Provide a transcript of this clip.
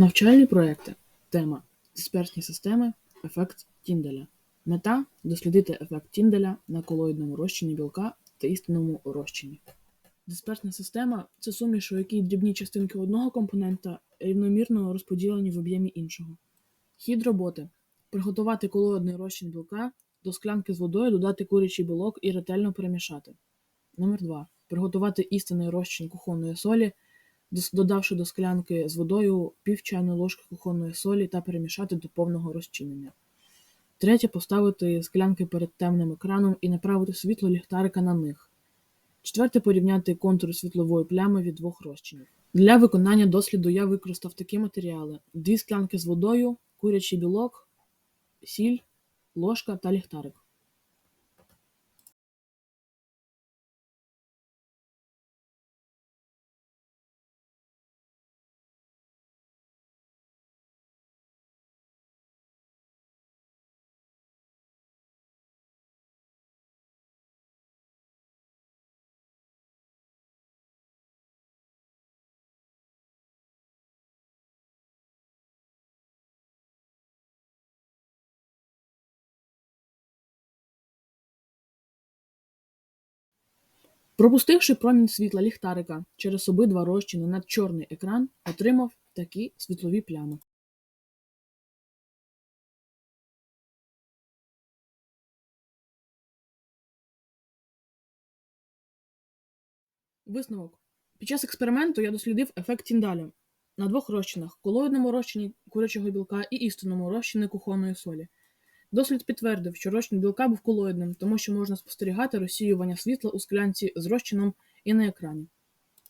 Навчальні проекти. Тема Дисперсні системи. Ефект Тінделя. Мета дослідити ефект Тінделя на колоїдному розчині білка та істинному розчині. Дисперсна система це суміш, у якій дрібні частинки одного компонента рівномірно розподілені в об'ємі іншого. Хід роботи приготувати колоїдний розчин білка, до склянки з водою додати курячий білок і ретельно перемішати. Номер 2. Приготувати істинний розчин кухонної солі, додавши до склянки з водою пів чайної ложки кухонної солі та перемішати до повного розчинення. Третє. Поставити склянки перед темним екраном і направити світло ліхтарика на них. Четверте. Порівняти контур світлової плями від двох розчинів. Для виконання досліду я використав такі матеріали: дві склянки з водою, курячий білок, сіль, ложка та ліхтарик. Пропустивши промінь світла ліхтарика через обидва розчини над чорний екран, отримав такі світлові плями. Висновок. Під час експерименту я дослідив ефект Тіндаля на двох розчинах колоїдному розчині курячого білка і істинному розчині кухонної солі. Дослід підтвердив, що розчин білка був колоїдним, тому що можна спостерігати розсіювання світла у склянці з розчином і на екрані.